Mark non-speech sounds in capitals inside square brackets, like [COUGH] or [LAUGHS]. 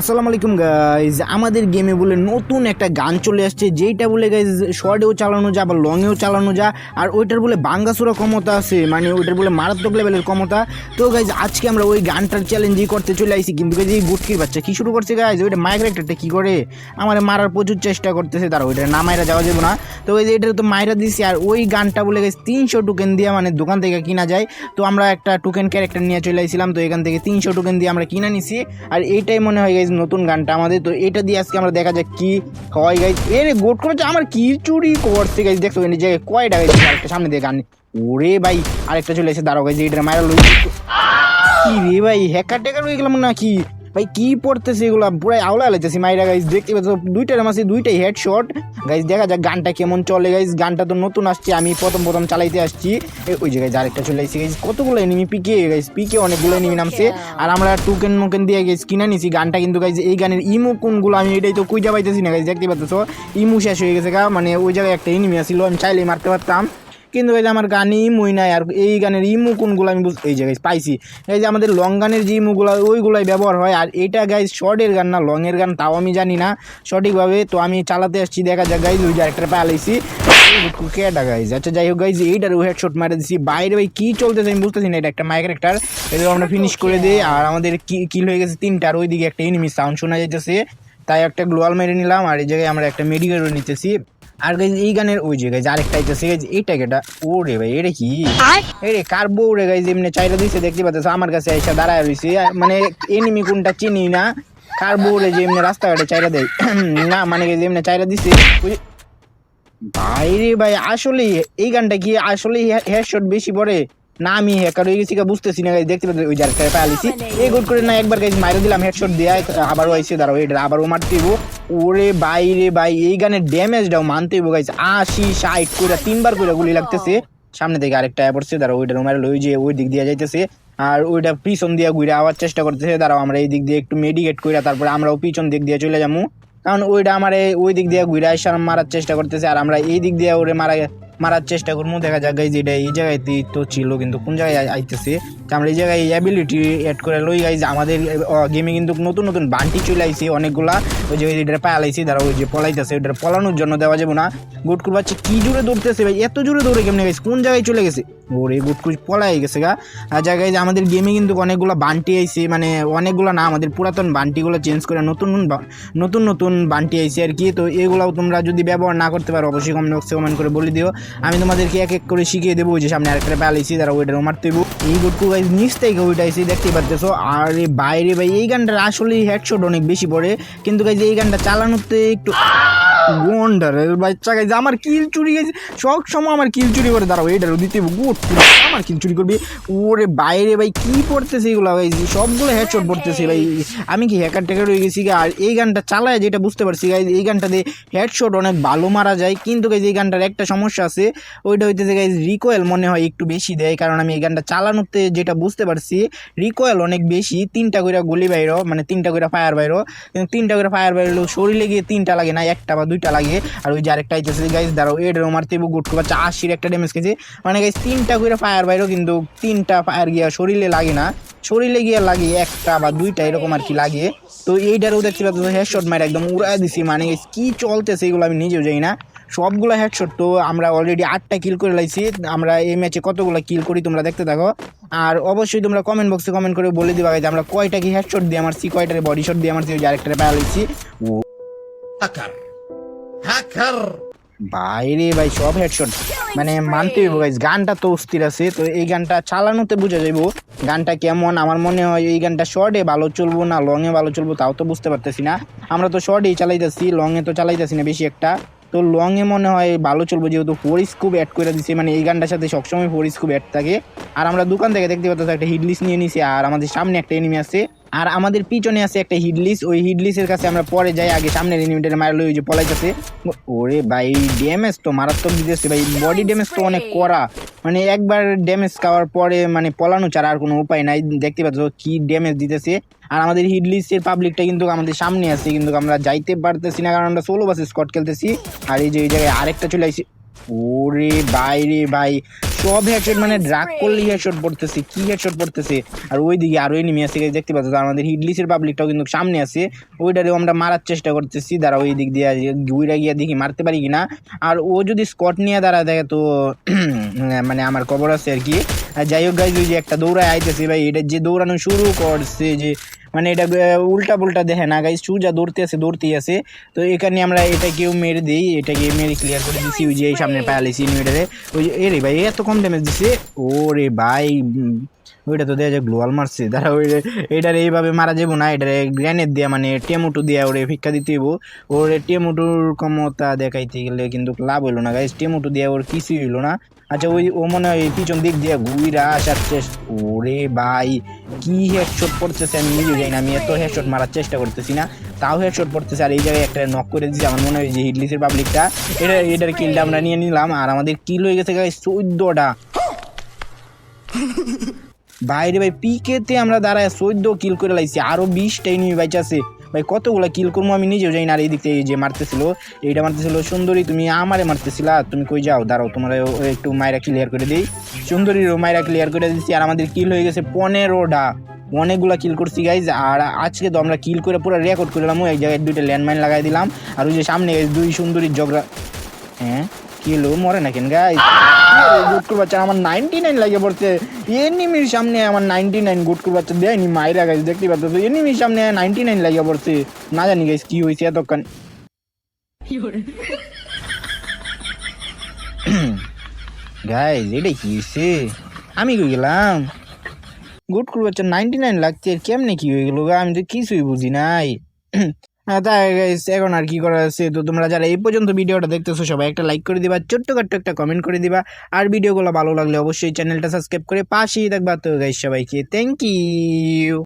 আসসালামু আলাইকুম গাইজ আমাদের গেমে বলে নতুন একটা গান চলে আসছে, যেইটা বলে গাইজ শর্টেও চালানো যায় আবার লংয়েও চালানো যায়, আর ওইটার বলে বাঙ্গাসুরা ক্ষমতা আছে মানে ওইটার বলে মারাত্মক লেভেলের ক্ষমতা। তো গাইজ আজকে আমরা ওই গানটার চ্যালেঞ্জই করতে চলে আইছি, কিন্তু গাইজ এই বুটকির বাচ্চা কি শুরু করছে গাইজ ওইটা মাইগ্রেক্টরটা কী করে? আমার মারার প্রচুর চেষ্টা করতেছে তারা ওইটা না মাইরা যাওয়া যাবে না। তো গাইজ এটা তো মাইরা দিছি, আর ওই গানটা বলে গাইজ তিনশো টোকেন দিয়ে মানে দোকান থেকে কিনা যায়। তো, আমরা একটা টোকেন ক্যারেক্টার নিয়ে চলে আইছিলাম, তো, এখান থেকে তিনশো টোকেন দিয়ে আমরা কিনে নিছি, আর এইটাই মনে হয় গাইজ নতুন গানটা আমাদের। তো এটা দিয়ে আজকে আমরা দেখা যাক কি হয় গাইজ এর গোট করেছে? আমার কি চুরি করছে গাইজ দেখছ, এই জায়গায় কয়টা গাইজ একটা সামনে দিয়ে গান। ওরে ভাই, আরেকটা চলে এসে দাঁড়াও গাইজ এটা মায়ের লই কি রে ভাই হ্যাকার টেকার হয়ে গেলাম নাকি? ভাই, কি পড়তেছে এগুলো? পুরাই আওলা লাইতেছি মাইরা গাইজ দেখতে পাচ্ছ, দুইটার মাসে দুইটাই হেড হেডশট গাইজ দেখা যাক গানটা কেমন চলে গাইজ গানটা তো নতুন আসছে, আমি প্রথম প্রথম চালাইতে আসছি। ওই জায়গায় আরেকটা চলে আসছি গাইজ কতগুলো এনিমি পিকে গাইজ পিকে অনেকগুলো এনিমি নামছে। আর আমরা টুকেন মুকেন দিয়ে গাইজ কিনে নিছি গানটা, কিন্তু গাইজ এই গানের ইমু কোনগুলো, আমি এটাই তো কুইজা পাইতেছি না গাইজ দেখতে পাচ্ছ? ইমু শেষ হয়ে গেছে গা মানে ওই জায়গায় একটা এনিমি আসছিল আমি চাইলেই মারতে পারতাম। কিন্তু যে আমার গানে ইমুই নাই আর এই গানের ইমু কোনগুলো আমি এই যে গাইজ পাইছি। এই যে আমাদের লং গানের যে ইমুগুলো, ওইগুলাই ব্যবহার হয়। আর এটা গাইজ শর্টের গান না লংয়ের গান, তাও আমি জানি না সঠিকভাবে। তো আমি চালাতে আসছি, দেখা যাক গাইজ ওই একটা পালাইছি কেটা গাইজ আচ্ছা যাই হোক গাইজ এইটার হেডশট মারে দিছি। বাইরে ভাই, কি চলতেছে আমি বুঝতেছি না, এটা একটা মাইকের একটা। এটা আমরা ফিনিশ করে দিই, আর আমাদের কি কিল হয়ে গেছে তিনটা, আর ওইদিকে একটা এনিমি সাউন্ড শোনা যাইতেছে। তাই একটা গ্লোয়াল মেরে নিলাম, আর এই জায়গায় আমরা একটা মেডিকেলও নিতেছি। আর গাইজ এই গানের ওই যে আরেকটা আইতেছে গাইজ এইটা কেটা? ও রে ভাই এটা কি? এরে কার বউ রে গাইজ এমনি চাইরা দিছে দেখতে পাচ্ছ আমার কাছে এসে দাঁড়ায় রয়েছে মানে এনিমি কোনটা চিনি না কার বউ রে যে এমনি রাস্তাঘাটে চাইরা দেয়। [CLEARS THROAT] না মানে গাইজ এমনি চাইরা দিছে। ওই- ভাই রে ভাই আসলে এই গানটা কি আসলে হেডশট বেশি পড়ে? না আমি হ্যাকার হয়ে গেছি বুঝতেছি না guys, দেখতে পাচ্ছি ওই যার পালিছি এই গুড করে না একবার গাইজ মাইরে দিলাম হেডশট দিয়ে আবারও আইসে দাঁড়াও এটা আবারও মারতে। ওরে ভাই রে ভাই, এই গানের ড্যামেজটাও মানতে হইব গাইজ আশি, ষাট করে তিনবার করে গুলি লাগতেছে। সামনে থেকে আরেকটা পড়ছে তারা ওইটা রুমারে লই যে ওই দিক দিয়ে যাইতেছে। আর ওইটা পিছন দিয়ে ঘুরে আওয়ার চেষ্টা করতেছে, দাঁড়াও, আমরা এই দিক দিয়ে একটু মেডিকেট করে তারপরে আমরাও পিছন দিক দিয়ে চলে যাব কারণ ওইটা আমার ওই দিক দিয়ে ঘুরে আসার মারার চেষ্টা করতেছে, আর আমরা এই দিক দিয়ে ওরে মারা মারার চেষ্টা করব, দেখা যাক গাইজ এটা এই জায়গায় তো ছিল, কিন্তু কোন জায়গায় আইতেছে? আমরা এই জায়গায় অ্যাবিলিটি অ্যাড করে লই গাইজ আমাদের গেমে কিন্তু নতুন নতুন বান্টি চলে আইছে, অনেকগুলা। ওই যে এটা পালাইছি তারা ওই যে পলাইতেছে ওইটা পলানোর জন্য দেওয়া যাবে না। গুটকুর বাচ্চা কী জোরে দৌড়তেছে ভাই, এত জোরে দৌড়ে কেমনে গাইছে কোন জায়গায় চলে গেছে? ওরে গুটকুর পলাই গেছে গা। আর জায়গায় যে আমাদের গেমে কিন্তু অনেকগুলো বান্টি আইছে মানে অনেকগুলো না, আমাদের পুরাতন বান্টিগুলো চেঞ্জ করে নতুন নতুন নতুন বান্টি আইছে আর কি। তো এগুলাও তোমরা যদি ব্যবহার না করতে পারো, অবশ্যই কমেন্ট বক্সে কমেন্ট করে বলে দিও। আমি তোমাদেরকে এক এক করে শিখিয়ে দেবো যে সামনে আরেকটা পালাইছি তারা ওইটারও মারতে দেবো। এই গুটকু গাইজ নিচ থেকে ওইটা আইসি দেখতে পারতেছো? আর বাইরে ভাই, এই গানটার আসলেই হেডশট অনেক বেশি পড়ে। কিন্তু গাইজ এই গানটা চালানোতে একটু গন্ডারের বাচ্চা গাইজ আমার কিল চুরি গেছে সব সময় আমার কিল চুরি করে, দাঁড়াও এটারও দিতে গুড আমার কিল চুরি করবি। ওরে বাইরে ভাই, কি পড়তেছে এগুলো গাইজ সবগুলো হেডশট পড়তেছে ভাই। আমি কি হ্যাকার ট্যাকার হয়ে গেছি। আর এই গানটা চালায় যেটা বুঝতে পারছি গাইজ এই গানটাতে হেডশট অনেক ভালো মারা যায়। কিন্তু গাইজ এই গানটার একটা সমস্যা আছে, ওইটা হইতেছে গাইজ রিকোয়েল মনে হয় একটু বেশি দেয়। কারণ আমি এই গানটা চালানোতে যেটা বুঝতে পারছি রিকোয়েল অনেক বেশি। তিনটা করে গুলি বাইরো মানে তিনটা করে ফায়ার বাইরো। কিন্তু তিনটা করে ফায়ার বাইরো শরীরে গিয়ে তিনটা লাগে না, একটা বা দুইটা লাগে। আর ওই যে আরেকটা আইতেছে গাইজ দাঁড়াও এটারও মারতে গুট বাচ্চা আশির একটা ড্যামেজ খেয়েছে। মানে গাইজ তিনটা করে ফায়ার বাইরো কিন্তু তিনটা ফায়ার গিয়া শরীরে লাগে না। শরীরে গিয়ে লাগে একটা বা দুইটা এরকম আর কি লাগে। তো এইটারও দেখতে পাচ্ছ হেডশট মার একদম উড়াই দিছি। মানে কি চলতেছে এগুলো আমি নিজেও জানি না। সবগুলো হেডশট তো আমরা অলরেডি আটটা কিল করে লাইছি। আমরা এই ম্যাচে কতগুলো কিল করি তোমরা দেখতে থাকো। আর অবশ্যই তোমরা কমেন্ট বক্সে কমেন্ট করে বলে দিবা যে আমরা কয়টা কি হেডশট দিয়ে মারছি, কয়টারে বডি শট দিয়ে মারছি, ওই আরেকটা পাওয়া লাইছি। ও। Hacker! বাইরে ভাই, সব হেডশট মানে মানতে হইব গাইজ গানটা তো অস্থির আছে, তো এই গানটা চালানোতে বোঝা যাইব, গানটা কেমন, আমার মনে হয় এই গানটা শর্টে ভালো চলবো না লংয়ে ভালো চলবো, তাও তো বুঝতে পারতেছি না। আমরা তো শর্টেই চালাইতেছি লংয়ে তো চালাইতেছি না বেশি একটা। তো লংয়ে মনে হয় ভালো চলবো, যেহেতু ফোর স্কুপ অ্যাড করে দিছে মানে এই গানটার সাথে সবসময় ফোর স্কুপ অ্যাড থাকে। আর আমরা দোকান থেকে দেখতে পাচ্ছি একটা হিডলিস নিয়ে নিছি, আর আমাদের সামনে একটা এনিমি আছে। আর আমাদের পিছনে আছে একটা হিডলিস ওই হিডলিসের কাছে আমরা পরে যাই। আগে সামনের এনিমিটারে মারলো ওই যে পলাইতেছে। ওরে ভাই ড্যামেজ তো মারাত্মক দিতেছে ভাই। বডি ড্যামেজ তো অনেক করা। মানে একবার ড্যামেজ খাওয়ার পরে মানে পলানো ছাড়া আর কোনো উপায় নাই। দেখতে পাচ্ছ কি ড্যামেজ দিতেছে। আর আমাদের হিডলিসের পাবলিকটা কিন্তু আমাদের সামনে আছে। কিন্তু আমরা যাইতে পারতেছি না কারণ আমরা ষোলো বাসে স্কট খেলতেছি। আর এই যে এই জায়গায় আরেকটা চলে আসি ওরে বাইরে ভাই। সব হেডশট মানে ড্রাগ করলে হেডশট পড়তেছে কি হেডশট পড়তেছে। আর ওইদিকে আরও এনিমি আছে দেখতে পাচ্ছ আমাদের হিডলিসের পাবলিকটাও কিন্তু সামনে আছে। ওইটারেও আমরা মারার চেষ্টা করতেছি দাঁড়া ওই দিক দিয়ে ঘুরে গিয়ে দেখি মারতে পারি কিনা। আর ও যদি স্কট নিয়ে দাঁড়া দেখে তো [CLEARS THROAT] মানে আমার খবর আছে আর কি। যাই হোক গাইজ ওই যে একটা দৌড়ায় আইতেছে ভাই এটা যে দৌড়ানো শুরু করছে যে মানে এটা উল্টা পুল্টা দেখে না গাইজ সুজা দৌড়তে আছে, দৌড়তেই আছে। তো এখানে আমরা এটাকেও মেরে দিই, এটাকে মেরে ক্লিয়ার করে দিছি, ওই যে এই সামনে পায়ালেছি ইনভার্টারে ওই এ রে ভাই এত কম ড্যামেজ দিছে? ও রে ভাই ওইটা তো দেওয়া যায় গ্লোয়াল মারছে। [LAUGHS] দাঁড়া ওই এটার এইভাবে মারা যাব না, এটারে গ্রেনেড দেওয়া মানে টেমোটো দিয়া, ওরে ভিক্ষা দিতে হইব। ওর টেমোটোর ক্ষমতা দেখাইতে গেলে কিন্তু লাভ হইল না গাইজ টেমোটো দিয়া ওর কিছুই হইল না। আচ্ছা ওই, ও মনে হয় পিছন দিক দিয়ে ঘুইরা আসার চেষ্টা, ওরে ভাই। কি হেডশট পড়তেছে আমি নিজে যাই না, আমি এত হেডশট মারার চেষ্টা করতেছি না, তাও হেডশট পড়তেছে আর এই জায়গায় একটা নক করে দিচ্ছে আমার মনে হয় যে হিডলিসের পাবলিকটা এটা, এটার কিলটা আমরা নিয়ে নিলাম, আর আমাদের কিল হয়ে গেছে গাইজ চোদ্দটা। বাইরে ভাই পিকেতে আমরা দাঁড়ায় চোদ্দ কিল করে লাইছি, আরও বিশটা এনিমি বাইচ আছে। ভাই, কতগুলা কিল করব আমি নিজেও যাই না, আর এই দিক থেকে যে মারতেছিল, এইটা মারতেছিল সুন্দরী, তুমি আমারে মারতেছিলা, তুমি কই যাও, দাঁড়াও, তোমার একটু মায়েরা ক্লিয়ার করে দিই। সুন্দরীরও মায়েরা ক্লিয়ার করে দিচ্ছি আর আমাদের কিল হয়ে গেছে পনেরোটা। অনেকগুলা কিল করছি গাইজ আর আজকে তো আমরা কিল করে পুরো রেকর্ড করলাম। এক জায়গায় দুইটা ল্যান্ডমাইন লাগাই দিলাম। আর ওই যে সামনে দুই সুন্দরীর ঝগড়া হ্যাঁ? কিলো মরে না কেন গাই গুটকুর বাচ্চা আমার নাইনটি নাইন লাগে পড়ছে। এনিমির সামনে আমার নাইনটি নাইন গুটকুর বাচ্চা দেয়নি মায়েরা গাইজ দেখতে পাচ্ছ তো? এনিমির সামনে নাইনটি নাইন লাগে পড়ছে। না জানি গাইজ কি হয়েছে এতক্ষণ। [CLEARS THROAT] গাইজ এটা কি হয়েছে আমি কই গেলাম? গুটকুর বাচ্চা নাইনটি নাইন লাগছে কেমনে কি হয়ে গেল? আমি তো কিছুই বুঝি নাই। [CLEARS THROAT] তাই এখন আর কি করার আছে তো তোমরা যারা এই পর্যন্ত ভিডিওটা দেখতেছো, সবাই একটা লাইক করে দিবা ছোট্ট খাট্ট একটা কমেন্ট করে দিবা। আর ভিডিওগুলো ভালো লাগলে অবশ্যই চ্যানেলটা সাবস্ক্রাইব করে পাশেই থাকবা। তো গাইস সবাইকে থ্যাংক ইউ